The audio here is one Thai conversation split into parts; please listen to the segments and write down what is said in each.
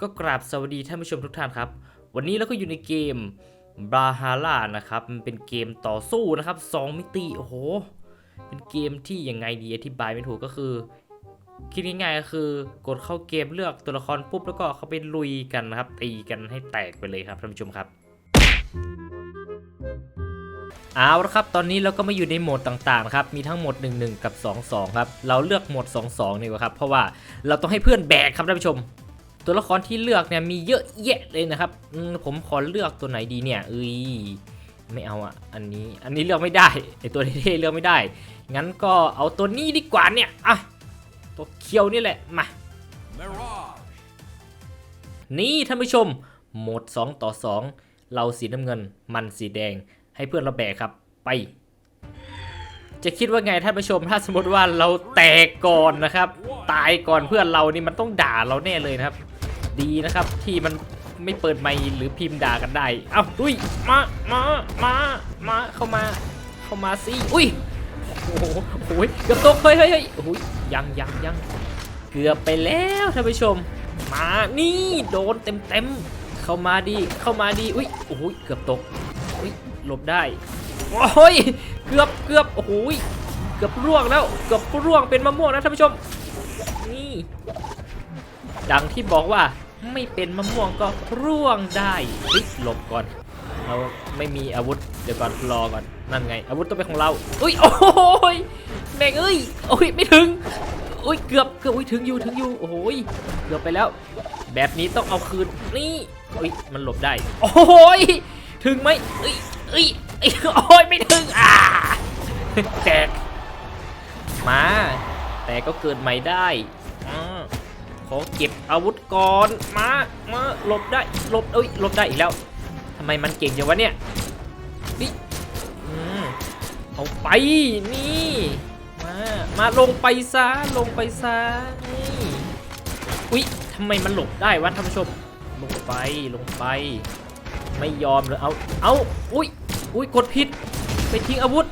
ก็กราบสวัสดีท่านผู้ชมทุกท่านครับ วันนี้เราก็อยู่ในเกมบราฮาร่านะครับ มันเป็นเกมต่อสู้นะครับ 2 มิติ โอ้โห เป็นเกมที่ยังไงดีอธิบายไม่ถูกก็คือ คิดง่ายๆก็คือกดเข้าเกมเลือกตัวละครปุ๊บแล้วก็เขาไปลุยกันนะครับตีกันให้แตกไปเลยครับท่านผู้ชมครับเอาละครับ ตอนนี้เราก็มาอยู่ในโหมดต่างๆนะครับ มีทั้งหมด 1-1 กับ 2-2 ครับ เราเลือกโหมด 2-2 นี่กว่ครับ เพราะว่าเราต้องให้เพื่อนแบกครับท่านผู้ชม ตัวละครที่เลือกเนี่ยมีเยอะแยะเลยนะครับผมขอเลือกตัวไหนดีเนี่ยเอ้ยไม่เอาอะอันนี้อันนี้เลือกไม่ได้ไอตัวเท่ๆเลือกไม่ได้ งั้นก็เอาตัวนี้ดีกว่าเนี่ยอะตัวเคียวนี่แหละมา Mirage. นี่ท่านผู้ชมโหมด 2 ต่อ 2 เราสีน้ำเงิน มันสีแดง ให้เพื่อนเราแบกครับไป จะคิดว่าไงท่านผู้ชมถ้าสมมติว่าเราแตกก่อนนะครับ ตายก่อนเพื่อนเรานี่มันต้องด่าเราแน่เลยนะครับ ดีนะครับ ที่มันไม่เปิดไมค์หรือพิมพ์ด่ากันได้ เอ้าอุ้ย มา มา มา มา เข้ามา เข้ามาสิ อุ้ย โอ้โหโอ้ยเกือบตกเฮ้ยเฮ้ยเฮ้ยโอ้ยยังยังยังเกือบไปแล้วท่านผู้ชม มานี่ โดนเต็มเต็มเข้ามาดี เข้ามาดี อุ้ย โอ้ย เกือบตก อุ้ย หลบได้ โอ้ย เกือบเกือบโอ้ย เกือบร่วงแล้ว เกือบร่วงเป็นมะม่วงนะท่านผู้ชม นี่ ดังที่บอกว่า ไม่เป็นมะม่วงก็ร่วงได้เฮ้ยหลบก่อนเราไม่มีอาวุธเดี๋ยวก่อนรอก่อนนั่นไง อาวุธต้องเป็นของเราอุ้ยโอ้ยแม่งเอ้ยโอ้ยไม่ถึงอุ้ยเกือบเกือบอุ้ยถึงอยู่ถึงอยู่โอ้ยเกือบไปแล้ว แบบนี้ต้องเอาคืนนี่อุ้ยมันหลบได้ โอ้ยถึงไหมเอ้ยเอ้ยเอ้ยโอ้ยไม่ถึงอ่าแตกมา แต่ก็เกิดใหม่ได้ ขอเก็บอาวุธก่อนมามาหลบได้หลบเอ้ยหลบได้อีกแล้วทำไมมันเก่งอย่างวะเนี่ยนี่เอาไปนี่มามาลงไปซะลงไปซะนี่อุ๊ยทำไมมันหลบได้วะท่านผู้ชมลงไปลงไป ไม่ยอมเลยเอาเอาอุ๊ยอุ๊ยกดผิดไปทิ้งอาวุธ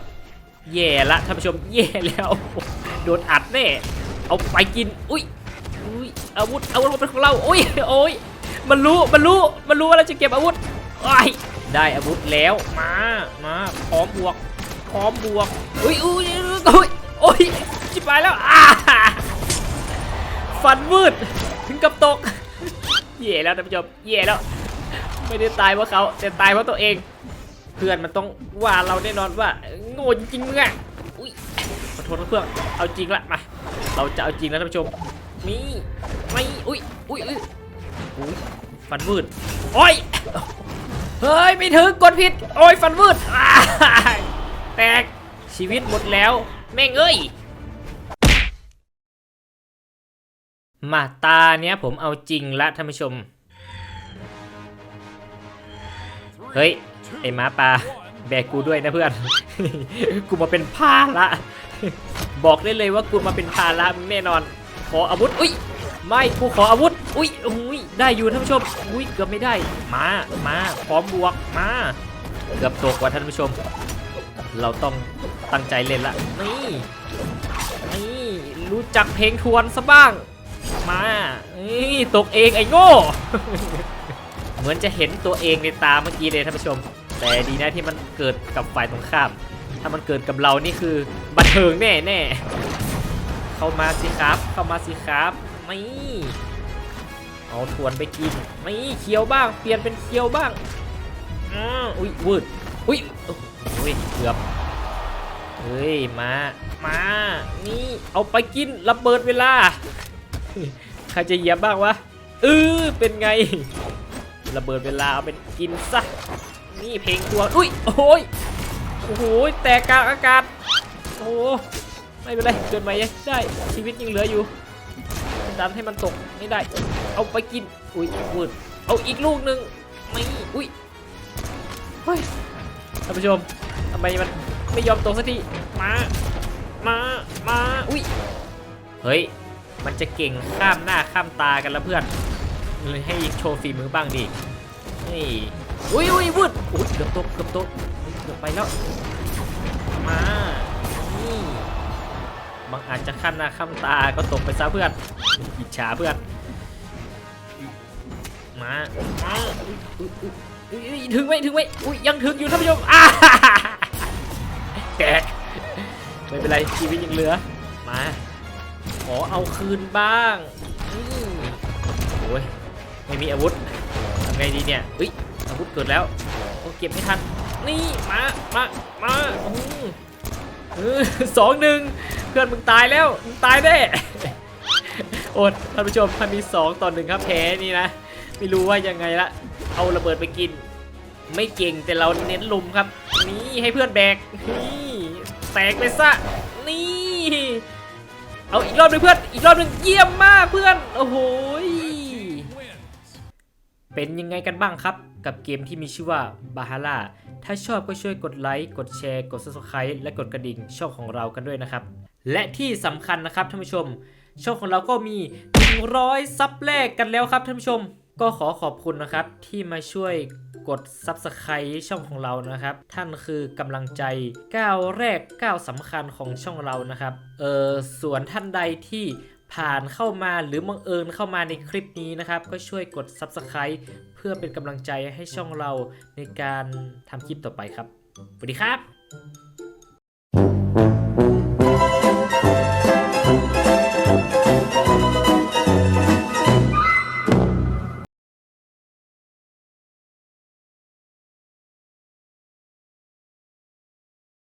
แย่ละท่านผู้ชมแย่แล้วโดนอัดแน่เอาไปกินอุ๊ย อุ๊ยอาวุธอาวุธมันเป็นของเราโอุ๊ยโอ้ยมันรู้มันรู้มันรู้ว่าเราจะเก็บอาวุธไอ้ยได้อาวุธแล้วมามาพร้อมบวกพร้อมบวกอุ้ยอุ้ยอุ้ยโอ้ยจิบไปแล้วอ่าฟันมืดถึงกับตกเย่แล้วท่านผู้ชมเย่แล้วไม่ได้ตายเพราะเขาแต่ตายเพราะตัวเอง เพื่อนมันต้องว่าเราแน่นอนว่าโง่จริงๆมึงอะอุ้ยขอโทษนะเพื่อนเอาจริงละมาเราจะเอาจริงแล้วท่านผู้ชม มีไม่อุ้ยอุ้ยอุ้ยอุ้ยฟันมืดโอ้ยเฮ้ยไม่ถึงกดผิดโอ้ยฟันมืดแตกชีวิตหมดแล้ว แม่งเอ้ยมาตาเนี้ยผมเอาจริงละท่านผู้ชม เฮ้ย ไอ้มาป่าแบกกูด้วยนะเพื่อน กูมาเป็นภาระบอกได้เลยว่ากูมาเป็นภาระมึงแน่นอน ขออาวุธ อุ้ย ไม่กูขออาวุธ อุ้ยอุ้ยได้อยู่ท่านผู้ชม อุ้ยเกือบไม่ได้ มา มาพร้อมบวก มา เกือบตกว่ะท่านผู้ชม เราต้องตั้งใจเล่นละ นี่ นี่ รู้จักเพลงทวนซะบ้าง มานี่ตกเองไอ้โง่ เหมือนจะเห็นตัวเองในตาเมื่อกี้เลยท่านผู้ชม แต่ดีนะที่มันเกิดกับฝ่ายตรงข้าม ถ้ามันเกิดกับเรานี่คือบันเทิงแน่แน่ เข้ามาสิครับ เข้ามาสิครับไม่เอาทวนไปกินไม่เคี้ยวบ้าง เปลี่ยนเป็นเคี้ยวบ้างอืออุ้ยวืดอุ้ยโอ้ยเกือบเฮ้ยมา มา นี่เอาไปกินระเบิดเวลาใครจะเหยียบบ้างวะเออเป็นไง ระเบิดเวลาเอาเป็นกินซะนี่เพลงตัวอุ้ยโอ้ยโอ้โหแตกกลางอากาศโอ้ ไม่เป็นไรเกิดใหม่ยังได้ชีวิตยังเหลืออยู่ ดันให้มันตกไม่ได้ เอาไปกิน อุ้ยวืดเอาอีกลูกหนึ่งไม่อุ้ยเฮ้ยท่านผู้ชมทำไมมันไม่ยอมตกสักทีมามามาอุ้ยเฮ้ยมันจะเก่งข้ามหน้าข้ามตากันแล้วเพื่อนเลยให้โชว์ฝีมือบ้างดินี่อุ้ยอุ้ยวุดอุ้ยเกือบตกเกือบตกเกือบไปแล้วมา บางอาจจะข้ามหน้าข้ามตาก็ตกไปซะเพื่อนอิจฉาเพื่อนมาถึงไหมถึงไหมอุ้ยยังถึงอยู่ท่านผู้ชมอ่าแตกไม่เป็นไรชีวิตยังเหลือมาขอเอาคืนบ้างโอ้ยไม่มีอาวุธทำไงดีเนี่ยอุ้ยอาวุธเกิดแล้วโอ้เก็บไม่ทันนี่มามามาอ้เอสองหนึ่ง พื่อนมึงตายแล้วมึงตายแน่โอดท่านผู้ชมถ้ามีสองต่อหนึ่งครับแพ้นี่นะไม่รู้ว่ายังไงละเอาระเบิดไปกิน ไม่เก่งแต่เราเน้นลุมครับ นี่ให้เพื่อนแบกนี่แตกไปซะนี่เอาอีกรอบหนึงเพื่อนอีกรอบหนึงเยี่ยมมากเพื่อนโอ้โหเป็นยังไงกันบ้างครับ กับเกมที่มีชื่อว่าบาฮาร่าถ้าชอบก็ช่วยกดไลค์กดแชร์ กด subscribe และกดกระดิ่งช่องของเรากันด้วยนะครับ และที่สำคัญนะครับท่านผู้ชม ช่องของเราก็มี 100 ซับแรกกันแล้วครับท่านผู้ชม ก็ขอขอบคุณนะครับที่มาช่วยกด Subscribe ช่องของเรานะครับ ท่านคือกำลังใจก้าวแรกก้าวสำคัญของช่องเรานะครับเออส่วนท่านใดที่ผ่านเข้ามาหรือบังเอิญเข้ามาในคลิปนี้นะครับ ก็ช่วยกด Subscribe เพื่อเป็นกำลังใจให้ช่องเราในการทำคลิปต่อไปครับสวัสดีครับ